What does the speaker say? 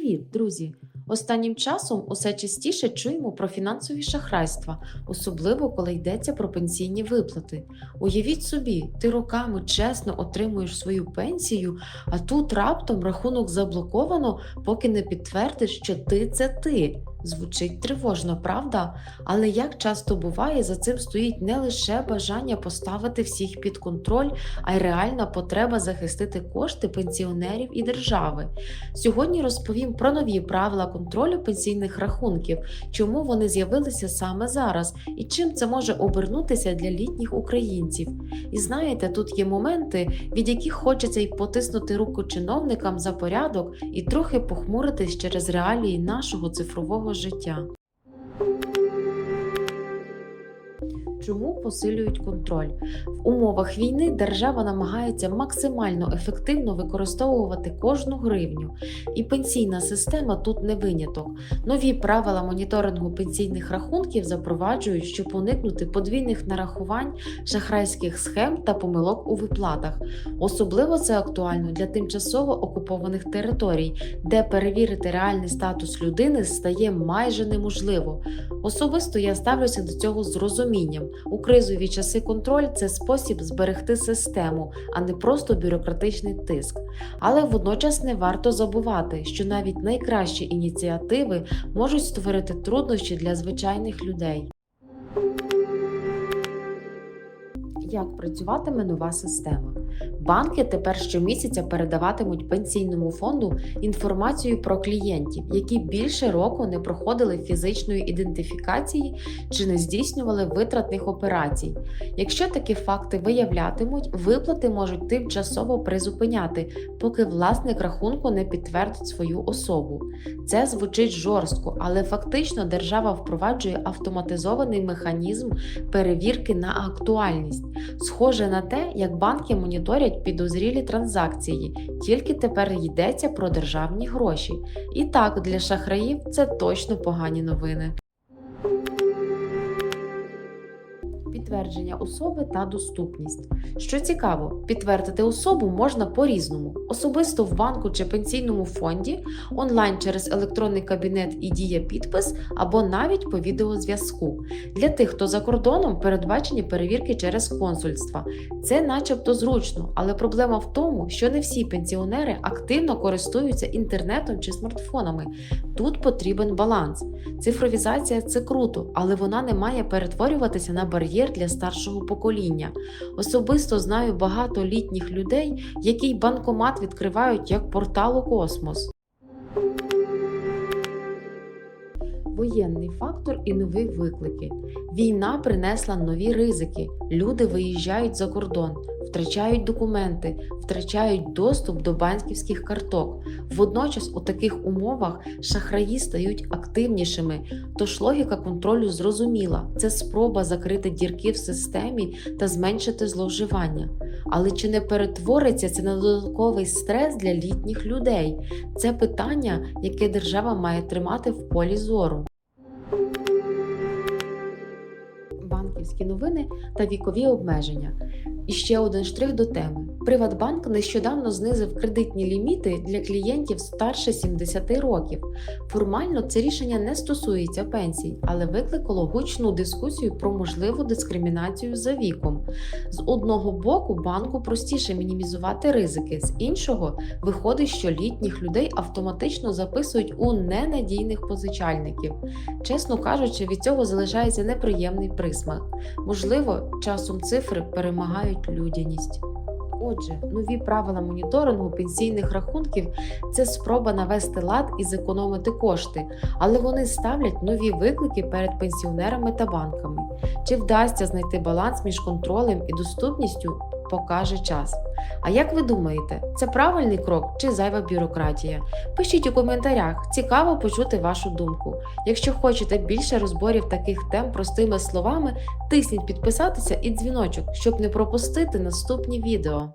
Привіт, друзі! Останнім часом усе частіше чуємо про фінансові шахрайства, особливо коли йдеться про пенсійні виплати. Уявіть собі, ти роками чесно отримуєш свою пенсію, а тут раптом рахунок заблоковано, поки не підтвердиш, що ти це ти. Звучить тривожно, правда? Але як часто буває, за цим стоїть не лише бажання поставити всіх під контроль, а й реальна потреба захистити кошти пенсіонерів і держави. Сьогодні розповім про нові правила контролю пенсійних рахунків, чому вони з'явилися саме зараз і чим це може обернутися для літніх українців. І знаєте, тут є моменти, від яких хочеться й потиснути руку чиновникам за порядок і трохи похмуритись через реалії нашого цифрового життя. Чому посилюють контроль? В умовах війни держава намагається максимально ефективно використовувати кожну гривню, і пенсійна система тут не виняток. Нові правила моніторингу пенсійних рахунків запроваджують, щоб уникнути подвійних нарахувань, шахрайських схем та помилок у виплатах. Особливо це актуально для тимчасово окупованих територій, де перевірити реальний статус людини стає майже неможливо. Особисто я ставлюся до цього з розумінням. У кризові часи контроль це спосіб зберегти систему, а не просто бюрократичний тиск. Але водночас не варто забувати, що навіть найкращі ініціативи можуть створити труднощі для звичайних людей. Як працюватиме нова система? Банки тепер щомісяця передаватимуть пенсійному фонду інформацію про клієнтів, які більше року не проходили фізичної ідентифікації чи не здійснювали витратних операцій. Якщо такі факти виявлятимуть, виплати можуть тимчасово призупиняти, поки власник рахунку не підтвердить свою особу. Це звучить жорстко, але фактично держава впроваджує автоматизований механізм перевірки на актуальність. Схоже на те, як банки моніторять підозрілі транзакції, тільки тепер йдеться про державні гроші. І так, для шахраїв це точно погані новини. Підтвердження особи та доступність. Що цікаво, підтвердити особу можна по-різному: особисто в банку чи пенсійному фонді, онлайн через електронний кабінет і дія підпис, або навіть по відеозв'язку. Для тих, хто за кордоном, передбачені перевірки через консульства. Це начебто зручно, але проблема в тому, що не всі пенсіонери активно користуються інтернетом чи смартфонами. Тут потрібен баланс. Цифровізація це круто, але вона не має перетворюватися на бар'єр для старшого покоління. Особисто знаю багато літніх людей, які банкомат відкривають як портал у космос. Воєнний фактор і нові виклики. Війна принесла нові ризики. Люди виїжджають за кордон, втрачають документи, втрачають доступ до банківських карток. Водночас, у таких умовах шахраї стають активнішими, тож логіка контролю зрозуміла це спроба закрити дірки в системі та зменшити зловживання. Але чи не перетвориться це на додатковий стрес для літніх людей? Це питання, яке держава має тримати в полі зору. Новини та вікові обмеження. І ще один штрих до теми. Приватбанк нещодавно знизив кредитні ліміти для клієнтів старше 70 років. Формально це рішення не стосується пенсій, але викликало гучну дискусію про можливу дискримінацію за віком. З одного боку, банку простіше мінімізувати ризики, з іншого виходить, що літніх людей автоматично записують у ненадійних позичальників. Чесно кажучи, від цього залишається неприємний присмак. Можливо, часом цифри перемагають людяність. Отже, нові правила моніторингу пенсійних рахунків це спроба навести лад і зекономити кошти, але вони ставлять нові виклики перед пенсіонерами та банками. Чи вдасться знайти баланс між контролем і доступністю, покаже час. А як ви думаєте, це правильний крок чи зайва бюрократія? Пишіть у коментарях, цікаво почути вашу думку. Якщо хочете більше розборів таких тем простими словами, тисніть підписатися і дзвіночок, щоб не пропустити наступні відео.